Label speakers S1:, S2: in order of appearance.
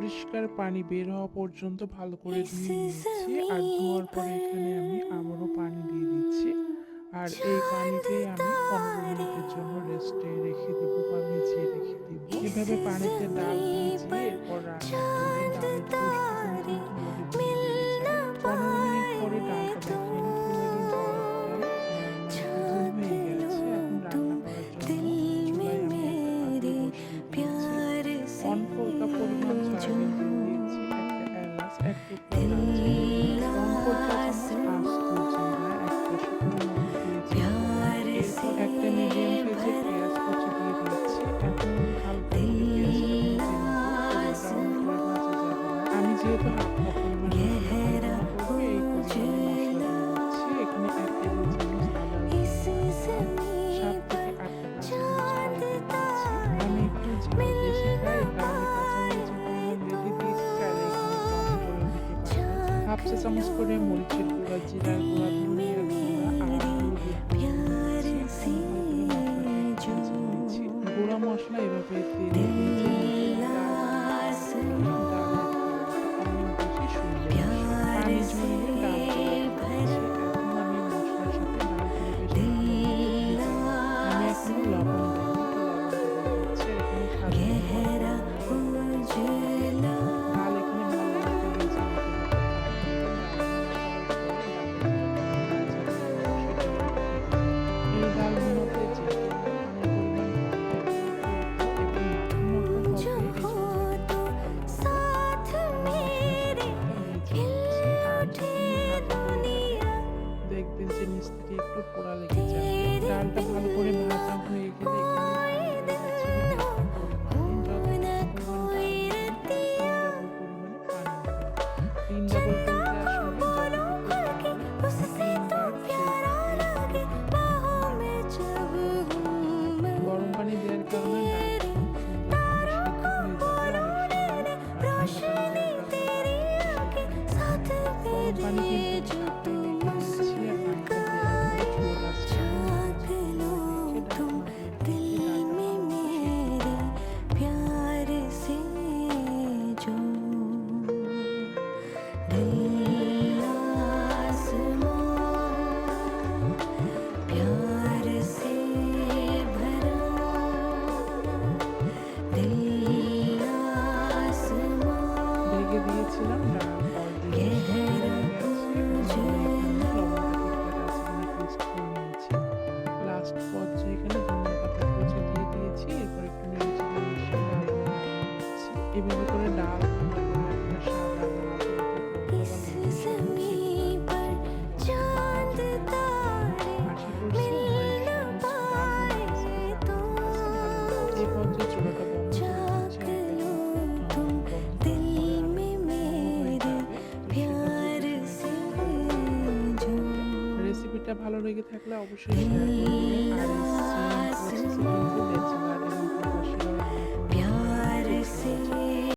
S1: পরিষ্কার পানি বের হওয়া পর্যন্ত ভালো করে ধুয়ে নিয়েছি আর ধোয়ার পরে এখানে আমি আবারও পানি দিয়ে দিচ্ছি। আর এই পানিতে আমি পনেরো মিনিটের জন্য রেস্টে রেখে দেবো বা ভিজিয়ে রেখে দেবো। এভাবে পানিতে ডাল ভিজিয়ে হাফ চা চামচ করে মরিচের গুঁড়া জিরার গুঁড়া ধনিয়ার গুঁড়া আর গুঁড়া মশলা এভাবে তেলে ভেজে
S2: शांत भाव पूरे महासंघ में বিভিন্ন করে ডাল
S1: রেসিপিটা ভালো লেগে থাকলে অবশ্যই শেয়ার করবেন আর